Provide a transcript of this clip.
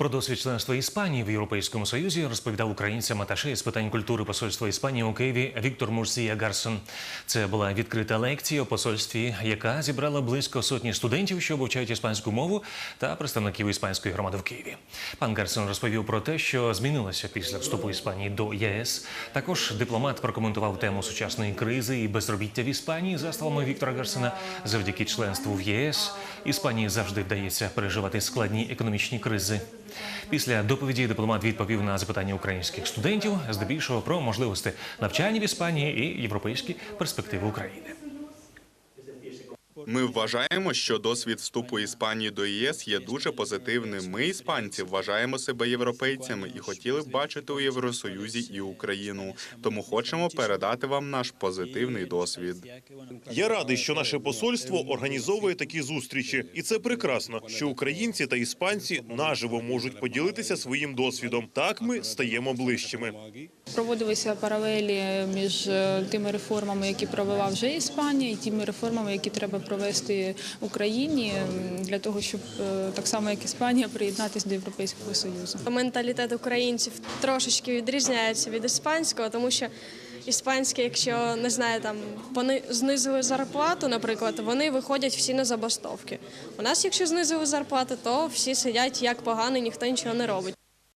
Про досвід членства Іспанії в Європейському Союзі розповідав українцям аташе з питань культури посольства Іспанії у Києві Віктор Мурсія Гарсон. Це була відкрита лекція у посольстві, яка зібрала близько сотні студентів, що вивчають іспанську мову та представників іспанської громади в Києві. Пан Гарсон розповів про те, що змінилося після вступу Іспанії до ЄС. Також дипломат прокоментував тему сучасної кризи і безробіття в Іспанії. За словами Віктора Гарсона, завдяки членству в ЄС Іспанії завжди вдається переживати складні економічні кризи. Після доповіді дипломат відповів на запитання українських студентів, здебільшого про можливості навчання в Іспанії і європейські перспективи України. Ми вважаємо, що досвід вступу Іспанії до ЄС є дуже позитивним. Ми, іспанці, вважаємо себе європейцями і хотіли б бачити у Євросоюзі і Україну. Тому хочемо передати вам наш позитивний досвід. Я радий, що наше посольство організовує такі зустрічі, і це прекрасно, що українці та іспанці наживо можуть поділитися своїм досвідом. Так ми стаємо ближчими. Проводилися паралелі між е, тими реформами, які провела вже Іспанія, і тими реформами, які треба провести Україні для того, щоб е, так само як Іспанія приєднатися до Європейського Союзу. Менталітет українців трошечки відрізняється від іспанського, тому що іспанське, якщо не знаю, там вони знизили зарплату, наприклад, вони виходять всі на забастовки. У нас, якщо знизили зарплату, то всі сидять як погано, ніхто нічого не робить.